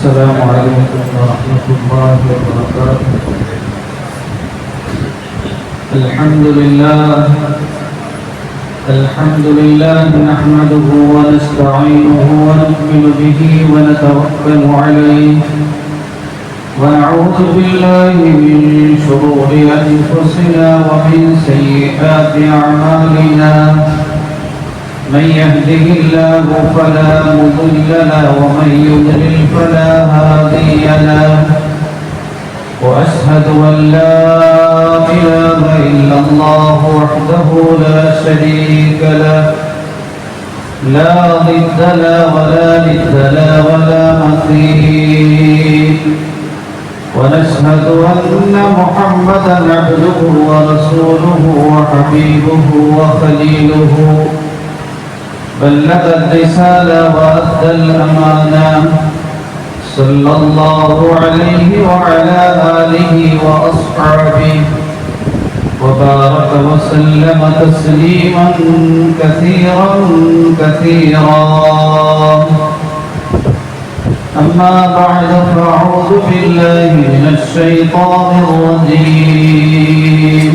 السلام عليكم ورحمة الله وبركاته. الحمد لله الحمد لله نحمده ونستعينه ونؤمن به ونتوكل عليه. ونعوذ بالله من شرور أنفسنا ومن سيئات أعمالنا. من يهده الله فلا مضل له ومن يضلل فلا هادي له. وأشهد أن لا إله إلا الله وحده لا شريك له. لا ضد له ولا ند له ولا مثيل ونشهد أن محمدا عبده ورسوله وحبيبه وخليله. بلغ الرسالة وأدى الأمانة صلى الله عليه وعلى آله وأصحابه وبارك وسلم تسليما كثيرا كثيرا. أما بعد فأعوذ بالله من الشيطان الرجيم.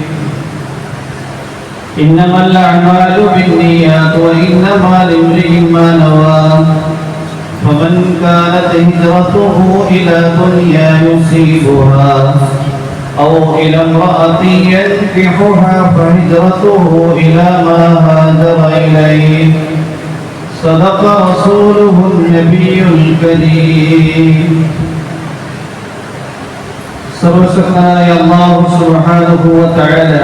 إنما الأعمال بالنيات وإنما لامرئ ما نوى. فمن كانت هجرته إلى دنيا يصيبها أو إلى امرأة ينكحها فهجرته إلى ما هاجر إليه. صدق رسوله النبي الكريم. سرسخنا الله سبحانه وتعالى.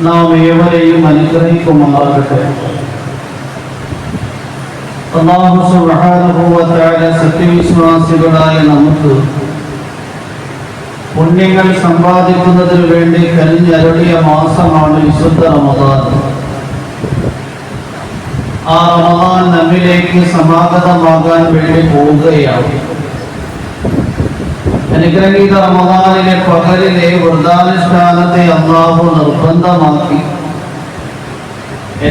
നാം ഏവരെയും അനുഗ്രഹിക്കുമാറാകട്ടെ. അള്ളാഹു സത്യവിശ്വാസികളായ നമുക്ക് പുണ്യങ്ങൾ സമ്പാദിക്കുന്നതിന് വേണ്ടി കനിഞ്ഞരുളിയ മാസമാണ് വിശുദ്ധ റമദാൻ. ആ റമദാൻ നമ്മിലേക്ക് സമാഗതമാകാൻ വേണ്ടി പോവുകയാണ്. അനുഗ്രഹീത റമദാനിലെ പകലിലെ വൃതാനുഷ്ഠാനത്തെ അള്ളാഹു നിർബന്ധമാക്കി.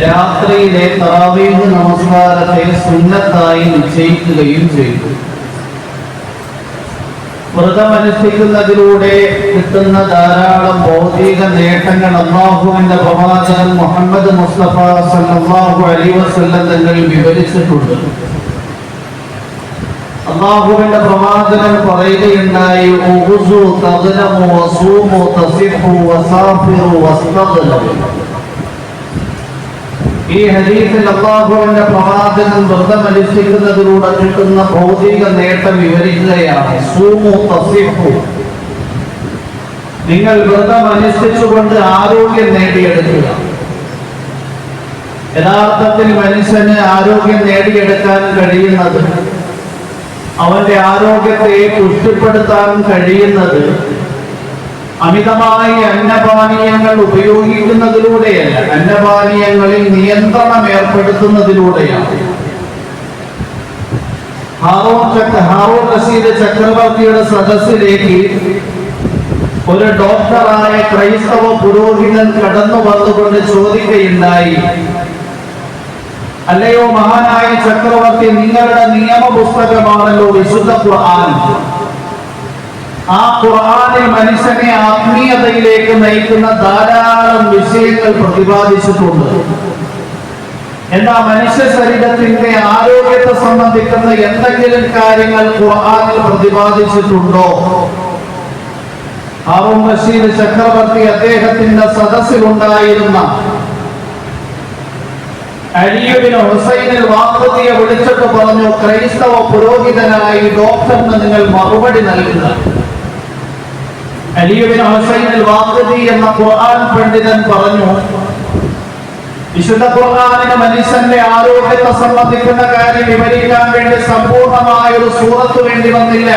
രാത്രിയിലെ തറാവീഹ് നമസ്കാരത്തെ സുന്നത്തായി നിശ്ചയിക്കുകയും ചെയ്തു. വ്രതമനുഷ്ഠിക്കുന്നതിലൂടെ കിട്ടുന്ന ധാരാളം ഭൗതിക നേട്ടങ്ങൾ അള്ളാഹുവിന്റെ പ്രവാചകൻ മുഹമ്മദ് മുസ്തഫ സല്ലല്ലാഹു അലൈഹി വസല്ലം തങ്ങൾ വിവരിച്ചിട്ടുണ്ട്. അള്ളാഹുവിന്റെ പ്രവാചകൻ പറയുകയുണ്ടായി ഈ ഹദീസിൽ അള്ളാഹുവിന്റെ പ്രവാചകൻ വ്രതമനുഷ്ഠിക്കുന്നതിലൂടെ കിട്ടുന്ന ഭൗതിക നേട്ടം വിവരിക്കുകയാണ് സൂമു തസിഫു നിങ്ങൾ വ്രതം അനുഷ്ഠിച്ചുകൊണ്ട് ആരോഗ്യം നേടിയെടുക്കുക. യഥാർത്ഥത്തിൽ മനുഷ്യന് ആരോഗ്യം നേടിയെടുക്കാൻ കഴിയുന്നത് അവന്റെ ആരോഗ്യത്തെ പുഷ്ടിപ്പെടുത്താൻ കഴിയുന്നത് അമിതമായി അന്നപാനീയങ്ങൾ ഉപയോഗിക്കുന്നതിലൂടെയല്ല അന്നപാനീയങ്ങളിൽ നിയന്ത്രണം ഏർപ്പെടുത്തുന്നതിലൂടെയാണ്. ചക്ര ഹാറൂൺ റഷീദ് ചക്രവർത്തിയുടെ സദസ്സിലേക്ക് ഒരു ഡോക്ടറായ ക്രൈസ്തവ പുരോഹിതൻ കടന്നു വന്നുകൊണ്ട് ചോദിക്കുകയുണ്ടായി അല്ലയോ മഹാനായ ചക്രവർത്തി നിങ്ങളുടെ നിയമ പുസ്തകമാണല്ലോ വിശുദ്ധ ഖുർആൻ. ആ ഖുർആനിൽ മനുഷ്യനെ ആത്മീയതയിലേക്ക് നയിക്കുന്ന ധാരാളം വിഷയങ്ങൾ പ്രതിപാദിച്ചിട്ടുണ്ട്. എന്നാ മനുഷ്യ ശരീരത്തിന്റെ ആരോഗ്യത്തെ സംബന്ധിക്കുന്ന എന്തെങ്കിലും കാര്യങ്ങൾ ഖുർആനിൽ പ്രതിപാദിച്ചിട്ടുണ്ടോ? ഹാറൂൺ ബഷീർ ചക്രവർത്തി അദ്ദേഹത്തിന്റെ സദസ്സിലുണ്ടായിരുന്ന അലിയുബിന് ഹുസൈനിൽ വാക്കുതിയെ വിളിച്ചിട്ട് പറഞ്ഞു ക്രൈസ്തവ പുരോഹിതനായി ഡോക്ടറിന് നിങ്ങൾ മറുപടി നൽകുക. അലിയുബിന് ഹുസൈനിൽ വാക്കുതി എന്ന ഖുർആൻ പണ്ഡിതൻ പറഞ്ഞു വിശുദ്ധ ഖുർആാനിന് മനുഷ്യന്റെ ആരോഗ്യത്തെ സംബന്ധിക്കുന്ന കാര്യം വിവരിക്കാൻ വേണ്ടി സമ്പൂർണമായ ഒരു സൂറത്ത് വേണ്ടി വന്നില്ല.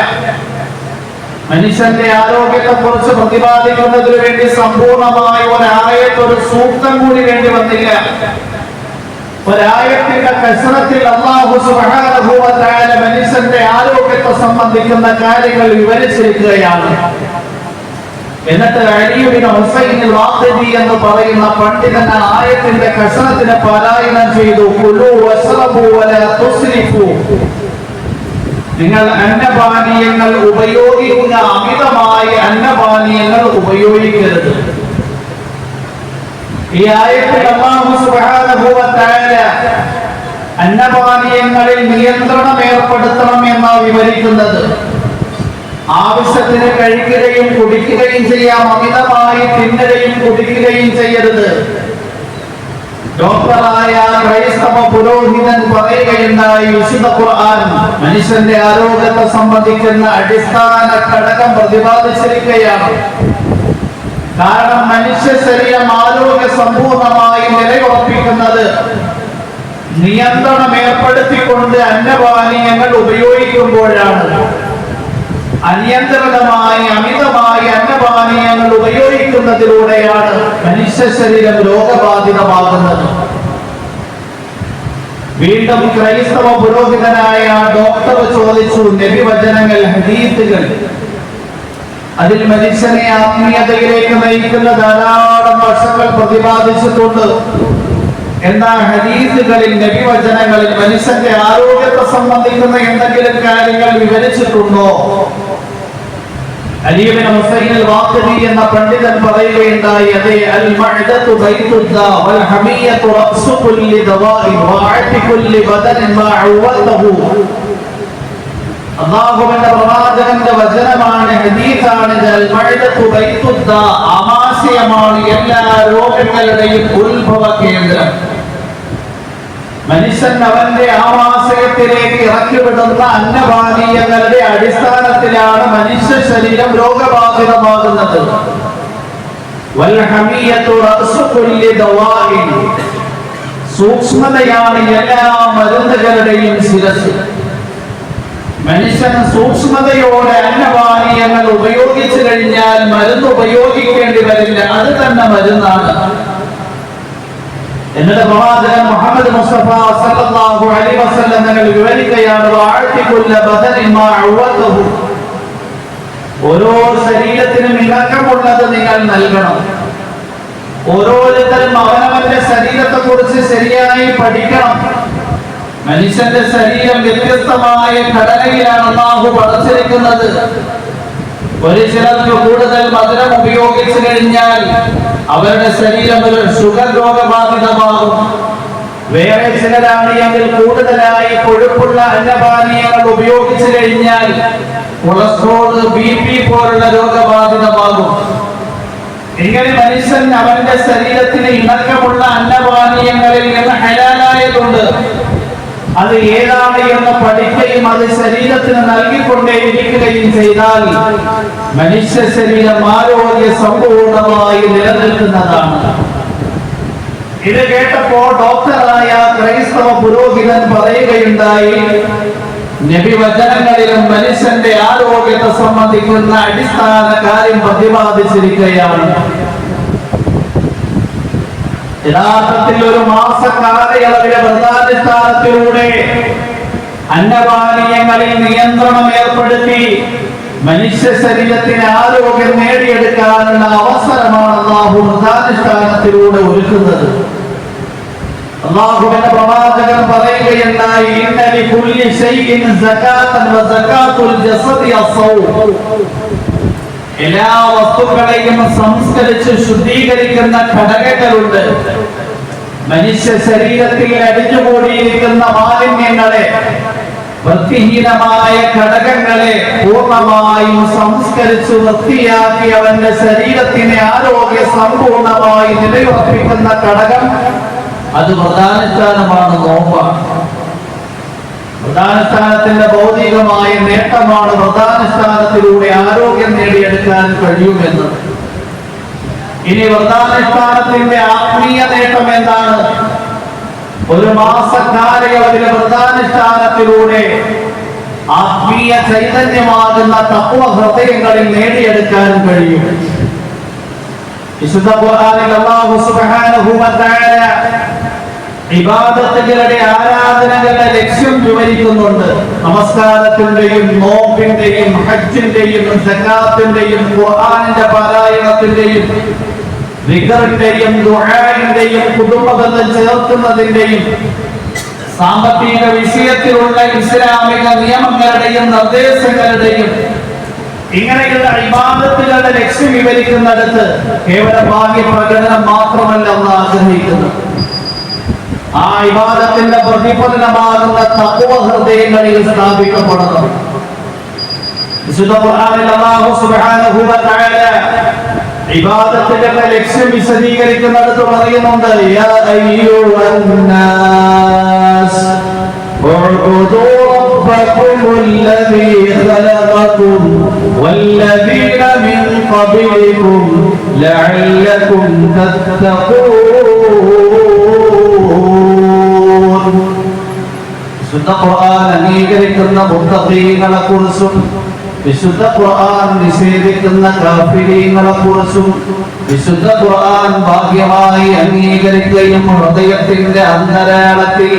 മനുഷ്യന്റെ ആരോഗ്യത്തെ കുറിച്ച് പ്രതിപാദിക്കുന്നതിന് വേണ്ടി സമ്പൂർണമായ ഒരു ഒരു സൂക്തം കൂടി വേണ്ടി വന്നില്ല. ഒരായത്തിന്റെ കഷണത്തിൽ അള്ളാഹു തആല മനുഷ്യന്റെ ആരോഗ്യത്തെ സംബന്ധിക്കുന്ന കാര്യങ്ങൾ വിവരിച്ചിരിക്കുകയാണ്. എന്നിട്ട് അലിയുബിന് ഹുസൈനിൽ വാഖിദി എന്ന് പറയുന്ന പണ്ഡിതൻ ആയത്തിന്റെ കഷണത്തിന് പാരായണം ചെയ്തു. നിങ്ങൾ അന്നപാനീയങ്ങൾ ഉപയോഗിക്കുന്ന അമിതമായി അന്നപാനീയങ്ങൾ ഉപയോഗിക്കരുത്. ഈ ആയത്തിൽ അള്ളാഹു സുബ്ഹാനഹു വ തആല അന്നപാനീയങ്ങളിൽ നിയന്ത്രണം ഏർപ്പെടുത്തണം എന്നാണ് വിവരിക്കുന്നത്. ആവശ്യത്തിന് കഴിക്കുകയും കുടിക്കുകയും ചെയ്യാം അമിതമായി തിന്നുകയും കുടിക്കുകയും ചെയ്യരുത്. ഡോക്ടറായ ക്രൈസ്തവ പുരോഹിതൻ പറയുകയുണ്ടായി വിശുദ്ധ ഖുർആൻ മനുഷ്യന്റെ ആരോഗ്യത്തെ സംബന്ധിക്കുന്ന അടിസ്ഥാന ഘടകം പ്രതിപാദിച്ചിരിക്കുകയാണ്. കാരണം മനുഷ്യ ശരീരം ആരോഗ്യ സമ്പൂർണമായി നിലയുറപ്പിക്കുന്നത് നിയന്ത്രണം ഏർപ്പെടുത്തിക്കൊണ്ട് അന്നപാനീയങ്ങൾ ഉപയോഗിക്കുമ്പോഴാണ്. അനിയന്ത്രിതമായി അമിതമായി അന്നപാനീയങ്ങൾ ഉപയോഗിക്കുന്നതിലൂടെയാണ് മനുഷ്യ ശരീരം രോഗബാധിതമാകുന്നത്. വീണ്ടും ക്രൈസ്തവ പുരോഹിതനായ ഡോക്ടർ ചോദിച്ചു നബിവചനങ്ങൾ ഹദീത്തുകൾ അതിൽ മനുഷ്യനെ ആത്മീയതയിലേക്ക് നയിക്കുന്ന ധാരാളം വർഷങ്ങൾ പ്രതിപാദിച്ചിട്ടുണ്ട്. എന്നാൽ ഹദീസുകളിൽ നബിവചനങ്ങളിൽ മനുഷ്യന്റെ ആരോഗ്യത്തെ സംബന്ധിക്കുന്ന എന്തെങ്കിലും കാര്യങ്ങൾ വിവരിച്ചിട്ടുണ്ടോ? അലീബിൻ ഹുസൈൻ വാഖിദി എന്ന പണ്ഡിതൻ പറയുകയുണ്ടായി അതെ അൽ മഅദതു ബൈത്തുദ്ദാ വൽ ഹമിയതു റഅ്സു കുല്ലി ദവാഇ വഅതി കുല്ലി ബദൻ അല്ലാഹുവിന്റെ പ്രവാചകന്റെ വചനമാണ് ഹദീസാണ് ആമാശയമാണ് എല്ലാ രോഗങ്ങളുടെയും ഉത്ഭവ കേന്ദ്രം. മനുഷ്യൻ അവന്റെ ആമാശയത്തിലേക്ക് ഇറക്കിവിടുന്ന അന്നപാനീയങ്ങളുടെ അടിസ്ഥാനത്തിലാണ് മനുഷ്യ ശരീരം രോഗബാധിതമാകുന്നത്. സൂക്ഷ്മതയാണ് എല്ലാ മരുന്നുകളുടെയും ശിരസ്. മനുഷ്യൻ സൂക്ഷ്മതയോടെ അന്നപാനീയങ്ങൾ ഉപയോഗിച്ചു കഴിഞ്ഞാൽ മരുന്ന് ഉപയോഗിക്കേണ്ടി വരില്ല. അത് തന്നെ മരുന്നാണ്. എന്നിട്ട് പ്രവാചകൻ മുഹമ്മദ് മുസ്തഫ സല്ലല്ലാഹു അലൈഹി വസല്ലം തങ്ങൾ വിവരിക്കുകയാണ് വാഴ്ത്തിക്കുല്ല ബദനിൻ മാ ഉവ്വതഹു. ഓരോ ശരീരത്തിനും ഇണക്കമുള്ളത് നിങ്ങൾ നൽകണം. ഓരോരുത്തരും അവനവന്റെ ശരീരത്തെ കുറിച്ച് ശരിയായി പഠിക്കണം. മനുഷ്യന്റെ ശരീരം വ്യത്യസ്തമായ ഘടനയിലാണ് അള്ളാഹു പടച്ചിരിക്കുന്നത്. ഒരു ചിലർക്ക് കൂടുതൽ മധുരം ഉപയോഗിച്ചു കഴിഞ്ഞാൽ അവരുടെ ശരീരം ഒരു ഷുഗർ രോഗബാധിതമാകും വേറെ ചിലരാണ് എങ്കിൽ കൂടുതലായി കൊഴുപ്പുള്ള അന്നപാനീയങ്ങൾ ഉപയോഗിച്ചു കഴിഞ്ഞാൽ കൊളസ്ട്രോൾ ബി പി പോലുള്ള രോഗബാധിതമാകും. ഇങ്ങനെ മനുഷ്യൻ അവന്റെ ശരീരത്തിന് ഇണക്കമുള്ള അന്നപാനീയങ്ങളിൽ നിന്ന് അത് ഏതാണ് എന്ന് പഠിക്കുകയും അത് ശരീരത്തിന് നൽകിക്കൊണ്ടേയിരിക്കുകയും ചെയ്താൽ മനുഷ്യ ശരീരം ആരോഗ്യ സമ്പൂർണമായി നിലനിൽക്കുന്നതാണ്. ഇത് കേട്ടപ്പോ ഡോക്ടറായ ക്രൈസ്തവ പുരോഹിതൻ പറയുകയുണ്ടായി നബിവചനങ്ങളിലും മനുഷ്യന്റെ ആരോഗ്യത്തെ സംബന്ധിക്കുന്ന അടിസ്ഥാന കാര്യം പ്രതിപാദിച്ചിരിക്കുകയാണ്. യഥാർത്ഥത്തിൽ ഒരു മാസ കാലയളവിലെ വ്രതാനുഷ്ഠാനത്തിലൂടെ അന്നപാനീയങ്ങളിൽ നിയന്ത്രണം ഏർപ്പെടുത്തി മനുഷ്യ ശരീരത്തിന് ആരോഗ്യം നേടിയെടുക്കാനുള്ള അവസരമാണ് അള്ളാഹു വ്രതാനുഷ്ഠാനത്തിലൂടെ ഒരുക്കുന്നത്. അള്ളാഹുവിന്റെ പ്രവാചകൻ പറയുകയുണ്ടായി കുല്ലി ശൈഇൻ സകാത്തുൽ എല്ലാ വസ്തുക്കളെയും സംസ്കരിച്ച് ശുദ്ധീകരിക്കുന്ന ഘടകങ്ങളുണ്ട്. മനുഷ്യ ശരീരത്തിൽ അടിഞ്ഞുകൂടിയിരിക്കുന്ന മാലിന്യങ്ങളെ വൃത്തിഹീനമായ ഘടകങ്ങളെ പൂർണമായും സംസ്കരിച്ച് വൃത്തിയാക്കി അവന്റെ ശരീരത്തിനെ ആരോഗ്യ സമ്പൂർണമായി നിലയുറപ്പിക്കുന്ന ഘടകം അത് പ്രധാനസ്ഥാനമാണ് നോമ്പാണ് പ്രധാനസ്ഥാനത്തിന്റെ ഭൗതികമായ നേട്ടമാണ് പ്രധാനസ്ഥാനത്തിലൂടെ ആരോഗ്യം നേടിയെടുക്കാൻ കഴിയുമെന്നത് ഇനി വ്രതാനുഷ്ഠാനത്തിന്റെ ആത്മീയ നേട്ടം എന്താണ്? ഒരു മാസക്കാലയളവിലെ വ്രതാനുഷ്ഠാനത്തിലൂടെ ആത്മീയ ചൈതന്യമാകുന്ന തത്വ ഹൃദയങ്ങളിൽ നേടിയെടുക്കാൻ കഴിയും. വിശുദ്ധ ഖുർആനിൽ അല്ലാഹു സുബ്ഹാനഹു വ ഇബാദത്തുകളുടെ ആരാധനകളുടെ ലക്ഷ്യം വിവരിക്കുന്നുണ്ട്. നമസ്കാരത്തിന്റെയും നോമ്പിന്റെയും ഹജ്ജിന്റെയും സക്കാത്തിന്റെയും ഖുർആനിന്റെ പാരായണത്തിന്റെയും വികറിന്റെയും ദുആഇന്റെയും കുടുംബബന്ധം ചേർക്കുന്നതിന്റെയും സാമ്പത്തിക വിഷയത്തിലുള്ള ഇസ്ലാമിക നിയമങ്ങളുടെയും നിർദ്ദേശങ്ങളുടെയും ഇങ്ങനെയുള്ള ഇബാദത്തുകളുടെ ലക്ഷ്യം വിവരിക്കുന്നിടത്ത് കേവല ഭാഗ്യ പ്രകടനം മാത്രമല്ല എന്ന് ആഗ്രഹിക്കുന്നത്. ആ ഇബാദത്തിന്റെ പ്രതിഫലനമാകുന്ന തത്വ ഹൃദയങ്ങളിൽ സ്ഥാപിക്കപ്പെടുന്നത് വിശുദ്ധ ഖുർആനിൽ അല്ലാഹു സുബ്ഹാനഹു വ തആല ഇബാദത്തിന്റെ ലക്ഷ്യം വിശദീകരിക്കുന്നിടത്ത് പറയുന്നുണ്ട് യാ അയ്യുഹന്നാസ് اعبدوا ربكم الذي خلقكم والذين من قبلكم لعلكم تتقون വിശുദ്ധ ഖുർആൻ അംഗീകരിക്കുന്ന മുത്തഖീങ്ങളെ കുറിച്ചും വിശുദ്ധ ഖുർആൻ നിഷേധിക്കുന്ന കാഫിരീങ്ങളെ കുറിച്ചും വിശുദ്ധ ഖുർആൻ ഭാഗ്യമായി അംഗീകരിക്കുകയും ഹൃദയത്തിന്റെ അന്തരാളത്തിൽ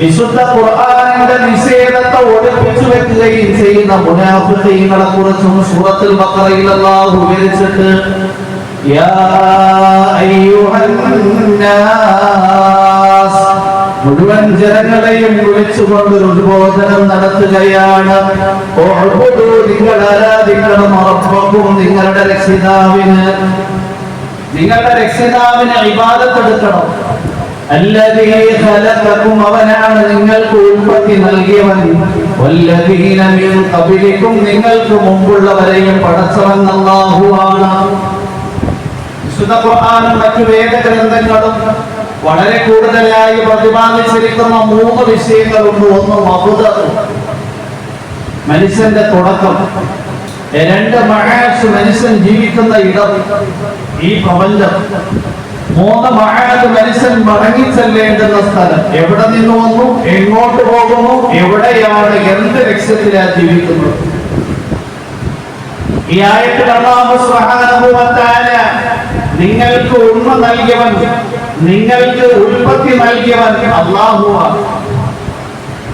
വിശുദ്ധ ഖുർആനിന്റെ നിഷേധത്തെ ഒളിപ്പിച്ചു വെക്കുകയും ചെയ്യുന്ന മുനാഫിഖീങ്ങളെ കുറിച്ചും സൂറത്തുൽ ബഖറയിൽ അല്ലാഹു വിവരിച്ചിട്ട് യാ മുഴുവൻ ജനങ്ങളെയും വിളിച്ചുകൊണ്ട് ഉദ്ബോധനം നടത്തുകയാണ്. നിങ്ങൾ ആരാധിക്കണം ഉറപ്പും നിങ്ങളുടെ രക്ഷിതാവിന്. നിങ്ങളുടെ രക്ഷിതാവിന് അഭിവാദത്തെടുക്കണം ും അവനാണ് നിങ്ങൾക്ക് ഉൽപ്പത്തി നൽകിയവൻ. കപിലിക്കും നിങ്ങൾക്ക് മുമ്പുള്ളവരെയും പടച്ചവൻ വിശുദ്ധ മറ്റു വേദഗ്രന്ഥങ്ങളും വളരെ കൂടുതലായി പ്രതിപാദിച്ചിരിക്കുന്ന മൂന്ന് വിഷയങ്ങളുണ്ട്. ഒന്ന് മബുദ് മനുഷ്യന്റെ തുടക്കം. രണ്ട് മഹാസ് മനുഷ്യൻ ജീവിക്കുന്ന ഇടം ഈ പ്രപഞ്ചം. മൂന്ന് മഴാത് മനുഷ്യൻ മടങ്ങിച്ചെല്ലേണ്ടുന്ന സ്ഥലം. എവിടെ നിന്ന് വന്നു? എങ്ങോട്ട് പോകുന്നു? എവിടെയാണ്? എന്ത് ലക്ഷ്യത്തിലാണ് ജീവിക്കുന്നത്? ഈ ആയിട്ട് സുബ്ഹാനഹു നിങ്ങൾക്ക് ഉണ്മ നൽകിയവൻ നിങ്ങൾക്ക് ഉൽപ്പത്തി നൽകിയവൻ അല്ലാഹുവാണ്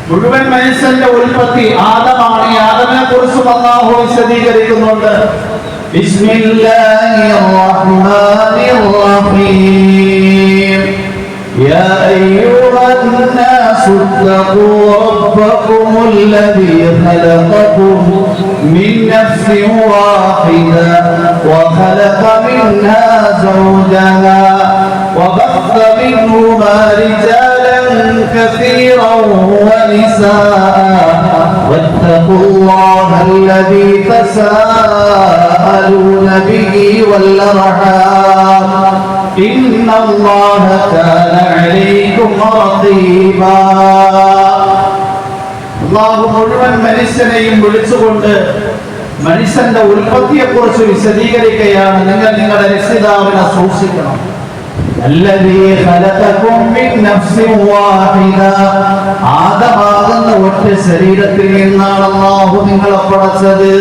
മുഴുവൻ മനുഷ്യന്റെ ഉൽപ്പത്തി ആദമാണ് ഈ ആദമിനെ കുറിച്ചും അല്ലാഹു വിശദീകരിക്കുന്നുണ്ട് ബിസ്മില്ലാഹിർ റഹ്മാനിർ റഹീം يا أيها الناس اتقوا ربكم الذي خلقكم من نفس واحدة وخلق منها زوجها وبث منهما رجالا كثيرا ونساء واتقوا الله الذي تساءلون به والأرحام إن الله كان عليكم رقيبا അള്ളാഹു മുഴുവൻ മനുഷ്യനെയും വിളിച്ചുകൊണ്ട് മനുഷ്യന്റെ ഉൽപ്പത്തിയെ കുറിച്ച് വിശദീകരിക്കുകയാണ് നിങ്ങൾ നിങ്ങളുടെ രക്ഷിതാവിനെ സൂക്ഷിക്കണം الذي خلقكم من نفس واحدة ആദമാകുന്ന ഒറ്റ ശരീരത്തിൽ നിന്നാണ് അള്ളാഹു നിങ്ങളെ പടച്ചത്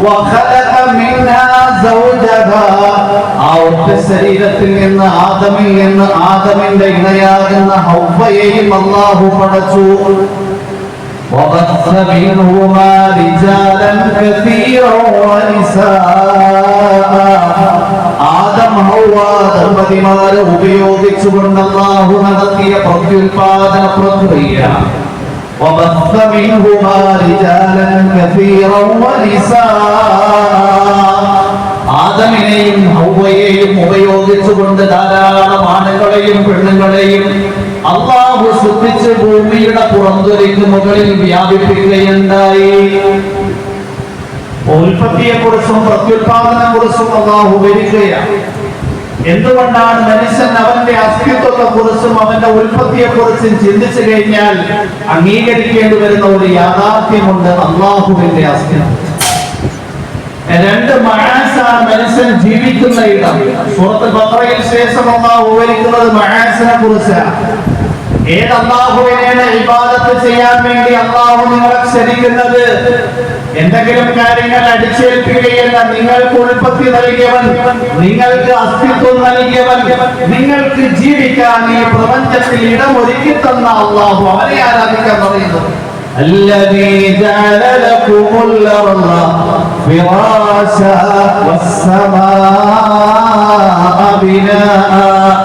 وخلق منها زوجها ആ ഒറ്റ ശരീരത്തിൽ നിന്ന് ആദമിൽ നിന്ന് ആദമിന്റെ ഇണയാകുന്ന ഹൗവയെയും അള്ളാഹു പടച്ചു وبث منهما رجالا كثيرا ونساء ആദം ഹൗവ ദമ്പതിമാരെ ഉപയോഗിച്ചുകൊണ്ട് അല്ലാഹു നടത്തിയ പ്രത്യുൽപാദന പ്രക്രിയ وبث منهما رجالا كثيرا ونساء ആദമിനെയും ഹൗവയെയും ഉപയോഗിച്ചുകൊണ്ട് ധാരാളം ആണുങ്ങളെയും പെണ്ണുങ്ങളെയും അള്ളാഹു സൃഷ്ടിച്ച ഭൂമിയുടെ പുറന്തൊലിക്ക് മുകളിൽ വ്യാപിപ്പിക്കുകയുണ്ടായി. ഉൽപ്പത്തിയെ കുറിച്ചും പ്രത്യുൽപാദനെ കുറിച്ചും അള്ളാഹു വരികയാണ്. എന്തുകൊണ്ടാണ് മനുഷ്യൻ അവന്റെ അസ്തിത്വത്തെ കുറിച്ചും അവന്റെ ഉൽപ്പത്തിയെ കുറിച്ചും ചിന്തിച്ചു കഴിഞ്ഞാൽ അംഗീകരിക്കേണ്ടി വരുന്ന ഒരു യാഥാർത്ഥ്യമുണ്ട് അള്ളാഹുവിന്റെ അസ്തിത്വം. രണ്ട് മഹാസാണ് മനുഷ്യൻ ജീവിക്കുന്ന ഇടം. സുഹൃത്ത് ബക്രയിൽ ശേഷം അള്ളാഹു വിവരിക്കുന്നത് മഹാസിനെ കുറിച്ചാണ്. ഏത് അള്ളാഹുവിനെയാണ് ഇബാദത്ത് ചെയ്യാൻ വേണ്ടി അള്ളാഹു നിങ്ങളെ ക്ഷണിക്കുന്നത്? എന്തെങ്കിലും കാര്യങ്ങൾ അടിച്ചേൽപ്പിക്കുകയല്ല നിങ്ങൾക്ക് ഉൽപ്പത്തി നൽകിയവൻ നിങ്ങൾക്ക് അസ്തിത്വം നൽകിയവൻ നിങ്ങൾക്ക് ജീവിക്കാൻ ഈ പ്രപഞ്ചത്തിൽ ഇടമൊരുക്കി തന്ന അള്ളാഹു അവനെ ആരാധിക്കാൻ പറയുന്നു. الذي جعل لكم الأرض فراشا والسماء بناء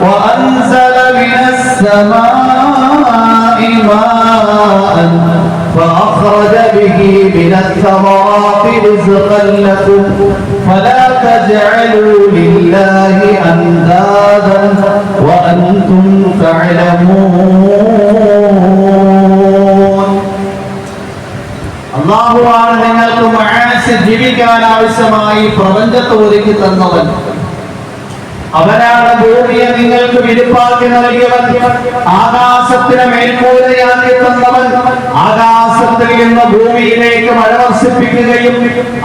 وأنزل من السماء ماء فأخرج به من الثمرات رزقا لكم فلا تجعلوا لله أندادا وأنتم تعلمون. ജീവിക്കാൻ ആവശ്യമായി തന്നവൻ. അവനാണ് ഭൂമിയെ നിങ്ങൾക്ക് വിരിപ്പാക്കി നൽകിയവൻ. ആകാശത്തിന് മേൽക്കൂരയാക്കി തന്നവൻ ആകാശത്തിൽ നിന്ന് ഭൂമിയിലേക്ക് മഴ വർഷിപ്പിക്കുകയും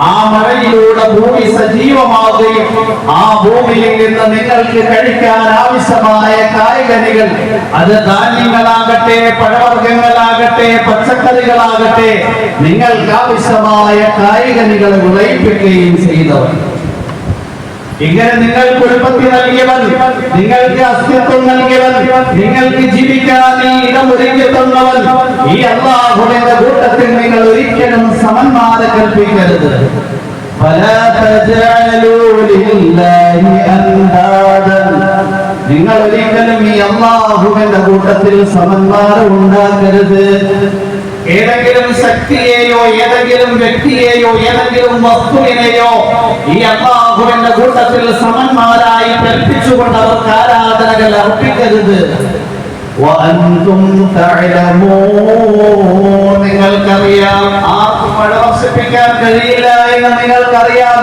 ആ മഴയിലൂടെ ഭൂമി സജീവമാവുകയും ആ ഭൂമിയിൽ നിന്ന് നിങ്ങൾക്ക് കഴിക്കാൻ ആവശ്യമായ കായ്കനികൾ. അത് ധാന്യങ്ങളാകട്ടെ പഴവർഗങ്ങളാകട്ടെ പച്ചക്കറികളാകട്ടെ നിങ്ങൾക്ക് ആവശ്യമായ കായ്കനികൾ വിളയിപ്പിക്കുകയും ചെയ്തവൻ. ഇങ്ങനെ നിങ്ങൾ കുടുംബത്തിൽ നൽകിയവൻ നിങ്ങൾക്ക് അസ്തിത്വം നൽകിയവൻ നിങ്ങൾക്ക് ജീവിക്കാൻ ഈ ഇടം ഒരുക്കി തന്നവൻ ഈ അള്ളാഹുടേ കൂട്ടത്തിൽ നിങ്ങൾ ഒരിക്കലും സമന്മാത കൽപ്പിക്കരുത്. നിങ്ങൾ ഒരിക്കലും ഈ അള്ളാഹുവിന്റെ കൂട്ടത്തിൽ സമന്മാരം ഉണ്ടാക്കരുത്. ഏതെങ്കിലും ശക്തിയെയോ ഏതെങ്കിലും വ്യക്തിയെയോ ഏതെങ്കിലും വസ്തുവിനെയോ ഈ അള്ളാഹുവിന്റെ കൂട്ടത്തിൽ സമന്മാരായി കൽപ്പിച്ചുകൊണ്ട് അവർക്ക് ആരാധനകൾ അർപ്പിക്കരുത്. നിങ്ങൾക്കറിയാം ആർക്കും മഴ വർഷിപ്പിക്കാൻ കഴിയില്ല എന്ന് നിങ്ങൾക്കറിയാം.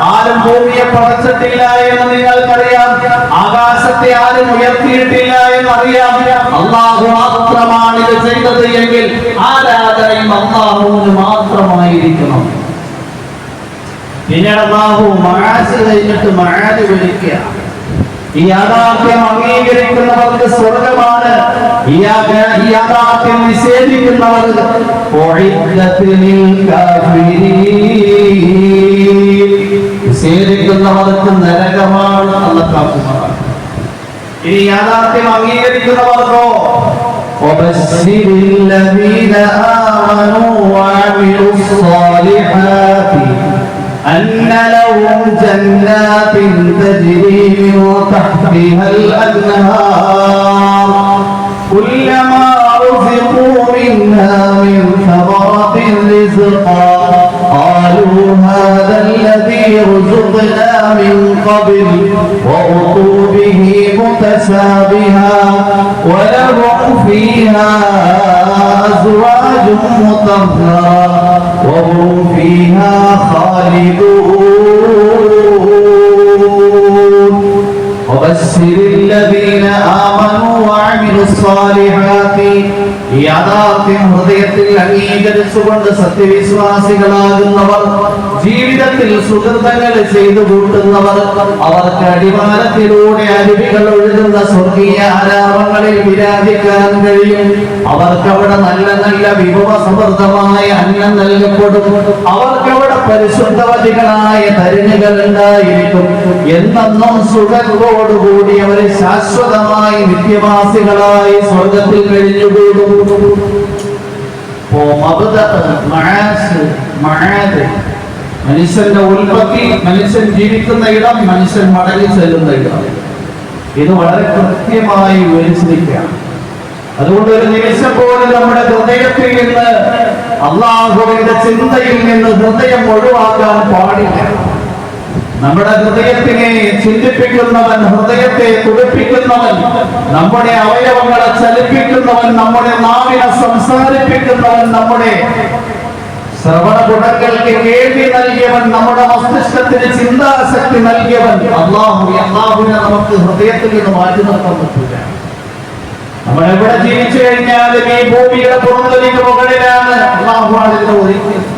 ആരും ഭൂമിയെ പടച്ചിട്ടില്ല എന്ന് നിങ്ങൾക്കറിയാം. ആകാശത്തെ ആരും ഉയർത്തിയിട്ടില്ല എന്ന് അറിയാം. അള്ളാഹു മാത്രമാണ് ഇത് ചെയ്തത് എങ്കിൽ ആരാധനയും അള്ളാഹുവിന് മാത്രമായിരിക്കണം. പിന്നീട് അള്ളാഹു മഴാസ് കഴിഞ്ഞിട്ട് മഴാൽ വിളിക്കുക. ഈ യാഥാർത്ഥ്യം അംഗീകരിക്കുന്നവർക്ക് സ്വർഗമാണ്. ഈ യാഥാർത്ഥ്യം നിഷേധിക്കുന്നവർക്ക് നിഷേധിക്കുന്നവർക്ക് നരകമാണ് അള്ളക്കാക്കുന്നതാണ് ഈ യാഥാർത്ഥ്യം അംഗീകരിക്കുന്നവർക്കോ وبشر الذين آمنوا وعملوا الصالحات أن لهم جنات تجري من تحتها الأنهار كلما رزقوا منها من ثمرة رزقا قالوا هذا الذي رزقنا من قبل وأتوا به متشابها ولهم فيها أزواج مطهرة وهم فيها خالدون. وبشر الذين آمنوا وعملوا الصالحات ഈ ഹൃദയത്തിൽ അംഗീകരിച്ചുകൊണ്ട് സത്യവിശ്വാസികളാകുന്നവർ ജീവിതത്തിൽ സുഹൃതങ്ങൾ ചെയ്തു കൂട്ടുന്നവർ അവർക്ക് അടിവാരത്തിലൂടെ അരുവികൾ ഒഴുകുന്ന സ്വർഗീയ ആരാമങ്ങളിൽ വിരാജിക്കാൻ കഴിയും. അവർക്ക് അവിടെ നല്ല നല്ല വിഭവ സമൃദ്ധമായ അന്നം നൽകപ്പെടും. അവർക്ക് അവിടെ പരിശുദ്ധവതികളായ തരുണികൾ ഉണ്ടായിരിക്കും. എന്നെന്നും സുഖത്തോടുകൂടി അവർ ശാശ്വതമായി നിത്യവാസികളായി സ്വർഗത്തിൽ കഴിഞ്ഞുകൂടും. മനുഷ്യന്റെ ഉൽപ്പത്തി മനുഷ്യൻ ജീവിക്കുന്ന ഇടം മനുഷ്യൻ മടങ്ങി ചെല്ലുന്ന ഇടം. ഇത് വളരെ കൃത്യമായി വിവരിച്ചിരിക്കുകയാണ്. അതുകൊണ്ട് ഒരു നിമിഷം പോലും നമ്മുടെ ഹൃദയത്തിൽ നിന്ന് അള്ളാഹുവിന്റെ ചിന്തയിൽ നിന്ന് ഹൃദയം ഒഴിവാക്കാൻ പാടില്ല. നമ്മുടെ ഹൃദയത്തിനെ ചിന്തിപ്പിക്കുന്നവൻ ഹൃദയത്തെ തുടിപ്പിക്കുന്നവൻ നമ്മുടെ അവയവങ്ങളെ ചലിപ്പിക്കുന്നവൻ നമ്മുടെ നാവിനെ സംസാരിപ്പിക്കുന്നവൻ നമ്മുടെ ശ്രവണ ഗുണങ്ങൾക്ക് കേൾവി നൽകിയവൻ നമ്മുടെ മസ്തിഷ്കത്തിന് ചിന്താശക്തി നൽകിയവൻ അള്ളാഹു അള്ളാഹുവിനെ നമുക്ക് ഹൃദയത്തിൽ നിന്ന് മാറ്റി നിർത്താൻ പറ്റില്ല നമ്മൾ ഇവിടെ ജീവിച്ചു കഴിഞ്ഞാലും ഈ ഭൂമിയുടെ പുറത്തൊലിക്ക് മുകളിലാണ്. ബാഹുവാണ്.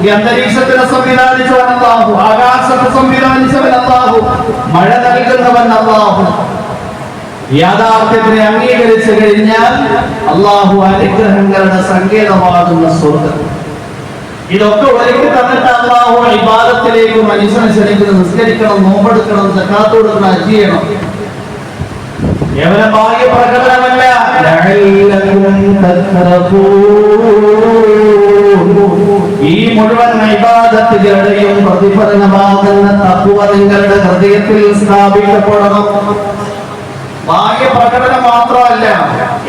ഈ അന്തരീക്ഷത്തിനെ സംവിധാനിച്ചവൻ അള്ളാഹു ആകാശത്തെ സംവിധാനിച്ചവൻ അള്ളാഹു മഴ നൽകുന്നവൻ അള്ളാഹു യാഥാർത്ഥ്യത്തിനെ അംഗീകരിച്ചു കഴിഞ്ഞാൽ അള്ളാഹു അനുഗ്രഹങ്ങളുടെ സങ്കേതമാകുന്ന സ്വർഗം ഇതൊക്കെ ഒരുക്കി തന്നിട്ട് അള്ളാഹു ഇബാദത്തിലേക്ക് മനുഷ്യനെ ക്ഷണിക്കുന്നത് നിസ്കരിക്കണം നോമ്പെടുക്കണം സക്കാത്ത് കൊടുക്കണം ചെയ്യണം കേവലം ബാഹ്യ പ്രകടനമല്ല ഈ മുഴുവൻ ഇബാദത്തുകളുടെയും പ്രതിഫലനമാകുന്ന തത്വ നിങ്ങളുടെ ഹൃദയത്തിൽ സ്ഥാപിക്കപ്പെടണം. ഭാഗ്യപ്രകടനം മാത്രമല്ല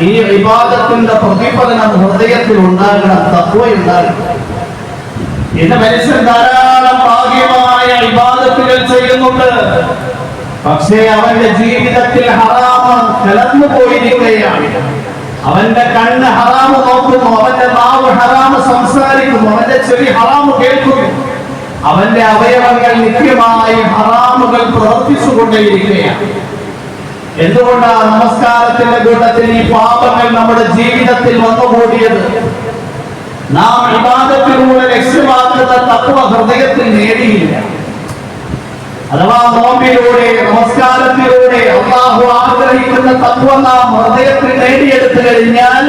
ഈ ഇബാദത്തിന്റെ പ്രതിഫലനം ഹൃദയത്തിൽ ഉണ്ടാകണം തത്വ ഉണ്ടാകണം. മനുഷ്യൻ ധാരാളം ഭാഗ്യമായ ഇബാദത്തുകൾ ചെയ്യുന്നുണ്ട്. പക്ഷേ അവന്റെ ജീവിതത്തിൽ ഹറാമ കലർന്നു പോയിരിക്കുകയാണ്. അവന്റെ കണ്ണ് ഹറാമ് നോക്കുന്നു അവന്റെ നാവ് ഹറാമ് സംസാരിക്കുന്നു അവന്റെ ചെവി ഹറാമ് കേൾക്കുന്നു. അവന്റെ അവയവങ്ങൾ നിത്യമായി ഹറാമുകൾ പ്രവർത്തിച്ചുകൊണ്ടേയിരിക്കുകയാണ്. എന്തുകൊണ്ടാണ് നമസ്കാരത്തിന്റെ കൂട്ടത്തിൽ ഈ പാപങ്ങൾ നമ്മുടെ ജീവിതത്തിൽ വന്നുകൂടിയത്? നാം വിവാദത്തിലൂടെ ലക്ഷ്യമാക്കുന്ന തത്വ ഹൃദയത്തിൽ നേടിയില്ല. അഥവാ നോമ്പിലൂടെ നമസ്കാരത്തിലൂടെ അള്ളാഹു ആഗ്രഹിക്കുന്ന തത്വം നാം ഹൃദയത്തിൽ നേടിയെടുത്തു കഴിഞ്ഞാൽ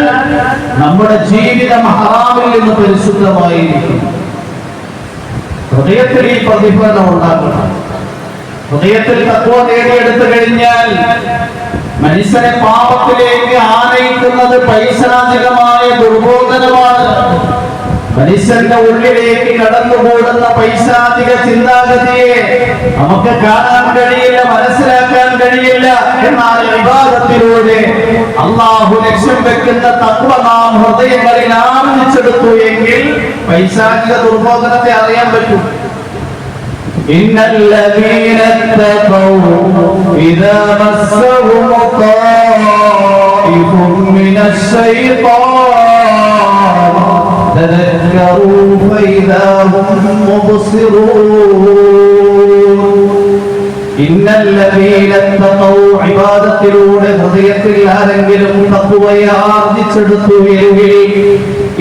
നമ്മുടെ ജീവിതം ഹറാമിൽ നിന്ന് പരിശുദ്ധമായിരിക്കും. ഹൃദയത്തിൽ ഈ പ്രതിഫലനം ഉണ്ടാകണം ഹൃദയത്തിൽ തത്വം നേടിയെടുത്തു കഴിഞ്ഞാൽ മനുഷ്യനെ പാപത്തിലേക്ക് ആനയിക്കുന്നത് പൈശാചികമായ ദുർബോധനമാണ്. മനുഷ്യന്റെ ഉള്ളിലേക്ക് കടന്നുകൂടുന്ന പൈശാചിക ചിന്താഗതിയെ നമുക്ക് കാണാൻ കഴിയില്ല മനസ്സിലാക്കാൻ കഴിയില്ല എന്നാൽ വിവാദത്തിലൂടെ അള്ളാഹു ലക്ഷ്യം വെക്കുന്ന തത്വ നാം ഹൃദയങ്ങളിൽ ആർജിച്ചെടുത്തു എങ്കിൽ പൈശാചിക ദുർബോധനത്തെ അറിയാൻ പറ്റും إن الذين اتقوا إذا مسهم طائف من الشيطان ذكروا فإذا هم مبصرون إن الذين اتقوا ഹൃദയത്തിൽ ആരെങ്കിലും തക്കുവയെ ആർജിച്ചെടുത്തു എങ്കിൽ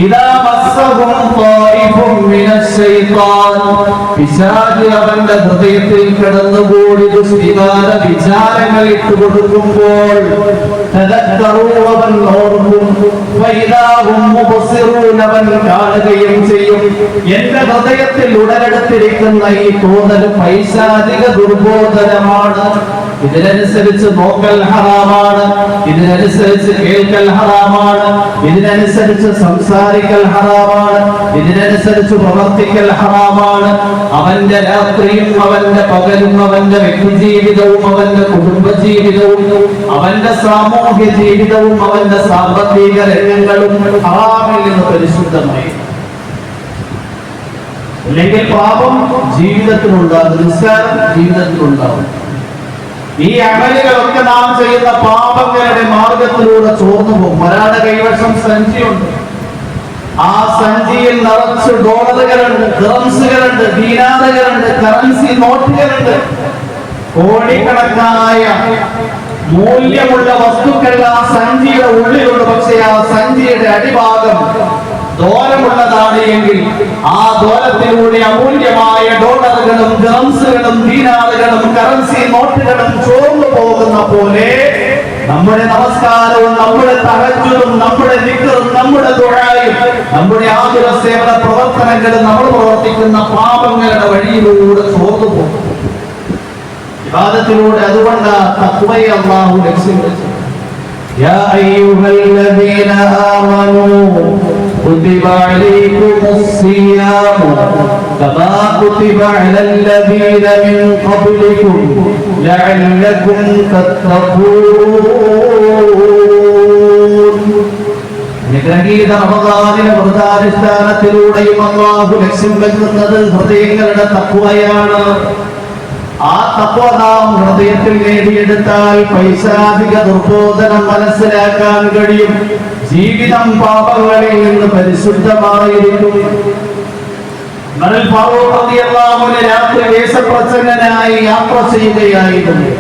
ഇദാ മസ്സഹും طائفും من الشيطان പിശാച് അവന്റെ ഹൃദയത്തിൽ കിടന്നുകൂടി ദുസ്തിവാര വിചാരങ്ങൾ ഇട്ടുകൊടുക്കുമ്പോൾ കൊടുക്കുമ്പോൾ തദക്കറൂ അവൻ ഓർക്കും ഫൈദാഹും മുബസ്സിറൂൻ അവൻ കാണുകയും ചെയ്യും. എന്റെ ഹൃദയത്തിൽ ഉടലെടുത്തിരിക്കുന്ന ഈ തോന്നൽ പൈശാചിക ദുർബോധനമാണ്. ഇതിനനുസരിച്ച് നോക്കൽ ഹറാമാണ് ഇതിനനുസരിച്ച് കേൾക്കൽ ഹറാമാണ് ഇതിനനുസരിച്ച് സംസാരിക്കൽ ഹറാമാണ് ഇതിനനുസരിച്ച് പ്രവർത്തിക്കൽ ഹറാമാണ്. അവന്റെ രാത്രിയും അവന്റെ പകലും അവന്റെ വ്യക്തി ജീവിതവും അവന്റെ കുടുംബജീവിതവും അവന്റെ സാമൂഹ്യ ജീവിതവും അവന്റെ സാമ്പത്തിക രംഗങ്ങളും ഹറാമിൽ നിന്ന് പരിശുദ്ധമായി അല്ലെങ്കിൽ പാപം ജീവിതത്തിലുണ്ടാകും നിസ്സാരം ജീവിതത്തിലുണ്ടാവും ഈ അമലുകളൊക്കെ നാം ചെയ്യുന്ന പാപങ്ങളുടെ മാർഗത്തിലൂടെ ചോർന്നു പോകും. ഒരാളുടെ കൈവശം സഞ്ചിയുണ്ട്. ആ സഞ്ചിയിൽ നിറച്ച് ഡോളറുകളുണ്ട് ഡ്രംസുകളുണ്ട് ദീനാറുകളുണ്ട് കറൻസി നോട്ടുകളുണ്ട്. കോടിക്കണക്കായ മൂല്യമുള്ള വസ്തുക്കൾ ആ സഞ്ചിയുടെ ഉള്ളിലുണ്ട്. പക്ഷേ ആ സഞ്ചിയുടെ അടിഭാഗം ദോരമുള്ളതാണ് എങ്കിൽ ആ ദോരത്തിലൂടെ അമൂല്യമായ ഡോളറുകളും ഗ്രംസുകളും ദീനാറുകളും കറൻസി നോട്ടുകളും ചോർന്നു പോകുന്ന പോലെ നമ്മുടെ നമസ്കാരവും നമ്മുടെ തഹജ്ജുദും നമ്മുടെ ദിക്റും നമ്മുടെ ദുആയും നമ്മുടെ ആതുര സേവന പ്രവർത്തനങ്ങളും നമ്മൾ പ്രവർത്തിക്കുന്ന പാപങ്ങളുടെ വഴിയിലൂടെ ചോർന്നു പോകും വിവാദത്തിലൂടെ അതുകൊണ്ട് തത്വയെ അള്ളാഹു ലക്ഷ്യം വെച്ചു يا أيها الذين آمنوا كتب عليكم الصيام كما كتب على الذين من قبلكم لعلكم تتقون നിഗ്രഹീത റമദാനിലെ വ്രതാനുഷ്ഠാനത്തിലൂടെയും അള്ളാഹു ലക്ഷ്യം വെക്കുന്നത് ഹൃദയങ്ങളുടെ തത്വയാണ് ആ തത്വ നാം ഹൃദയത്തിൽ നേടിയെടുത്താൽ പൈശാചിക ദുർബോധനം മനസ്സിലാക്കാൻ കഴിയും ജീവിതം പാപങ്ങളിൽ നിന്ന് പരിശുദ്ധമായിരിക്കും. രാത്രി വേഷപ്രച്ഛന്നനായി യാത്ര ചെയ്യുകയായിരുന്നു.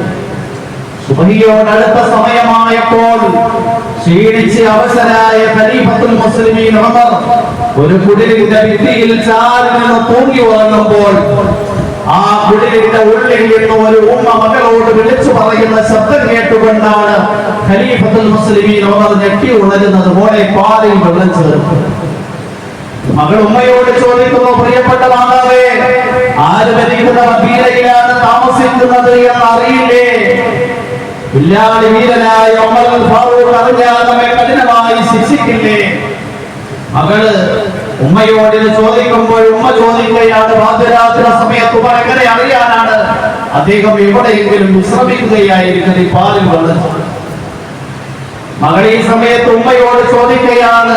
സുബഹിയോടടുത്ത സമയമായപ്പോൾ ക്ഷീണിച്ച് അവസരായ ഖലീഫത്തുൽ മുസ്ലിമീൻ ഉമർ ഒരു കുടിലിന്റെ ഭിത്തിയിൽ ചാരി നിന്ന് തൂങ്ങി ഉറങ്ങുമ്പോൾ ആ കുടിലിന്റെ ഉള്ളിൽ നിന്ന് ഒരു ഉമ്മ മകളോട് വിളിച്ചു പറയുന്ന ശബ്ദം കേട്ടുകൊണ്ടാണ് ഖലീഫത്തുൽ മുസ്ലിമീൻ അവർ ഞെട്ടി ഉണരുന്നത്. പോലെ പാലിൽ വെള്ളം ചേർത്തു. മകൾ ഉമ്മയോട് ചോദിക്കുന്നു പ്രിയപ്പെട്ട മാതാവേ ആര് ഭരിക്കുന്ന വീരയിലാണ് താമസിക്കുന്നത് എന്ന് അറിയില്ലേ വില്ലാളി വീരനായ ഉമർ ഫാറൂഖ് അറിഞ്ഞാൽ നമ്മെ കഠിനമായി ശിക്ഷിക്കില്ലേ? മകൾ ഉമ്മയോട് ചോദിക്കുമ്പോൾ ഉമ്മ ചോദിക്കുകയാണ് പാതിരാത്രി സമയത്ത് ഉമർ അറിയാനാണ്. അദ്ദേഹം എവിടെയെങ്കിലും വിശ്രമിക്കുകയായിരിക്കും ഈ പാലിൽ വെള്ളം മകൾ ഈ സമയത്ത് ഉമ്മയോട് ചോദിക്കുകയാണ്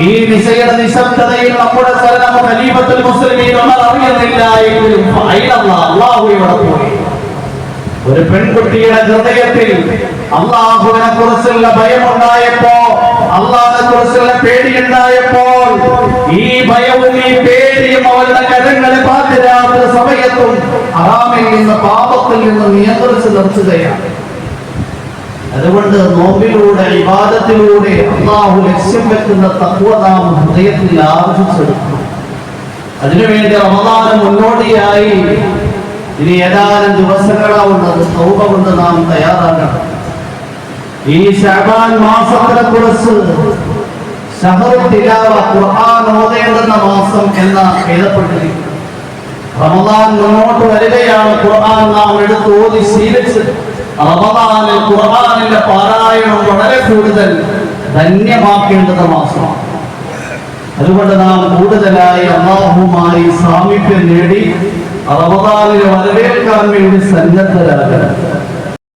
ഈ നിശയുടെ നിശബ്ദതയിൽ നമ്മുടെ സ്ഥലം ഖലീഫത്തിൽ മുസ്ലിമീൻ നമ്മൾ അറിയുന്നില്ല എങ്കിലും അല്ലാഹു ഇവിടെ പോയി. ഒരു പെൺകുട്ടിയുടെ ഹൃദയത്തിൽ അള്ളാഹുവിനെ കുറിച്ചുള്ള ഭയമുണ്ടായപ്പോ അള്ളാഹിനെ കുറിച്ചുള്ള പേടിയുണ്ടായപ്പോൾ ഈ ഭയവും ഈ പേടിയും അവരുടെ കരങ്ങളെ പാതിരാത്രി സമയത്തും അറാമിൽ നിന്ന് പാപത്തിൽ നിന്ന് നിയന്ത്രിച്ചു നിർത്തുകയാണ്. അതുകൊണ്ട് നോമ്പിലൂടെ വിവാദത്തിലൂടെ അള്ളാഹു ലക്ഷ്യം വെക്കുന്ന തത്വ നാം ഹൃദയത്തിൽ ആർജിച്ചെടുക്കണം അതിനുവേണ്ടി റമദാന് മുന്നോടിയായി ഇനി ഏതാനും ദിവസങ്ങളാവുന്നത് കൊണ്ട് നാം തയ്യാറാകണം. ഈ ഷാബാൻ മാസത്തിനെ തിലാവ ഖുർആൻ ഓതേണ്ടുന്ന മാസം എന്ന എഴുതപ്പെട്ടിരിക്കുന്നു റമദാൻ മുന്നോട്ട് വരികയാണ് ഖുർആൻ നാം എടുത്ത് ഓതി ശീലിച്ച് റമദാനിൽ ഖുർആനിന്റെ പാരായണം വളരെ കൂടുതൽ ധന്യമാക്കേണ്ടുന്ന മാസമാണ്. അതുകൊണ്ട് നാം കൂടുതലായി അള്ളാഹുമായി സാമീപ്യം നേടി റമദാനിനെ വരവേൽക്കാൻ വേണ്ടി സന്നദ്ധരാകണം.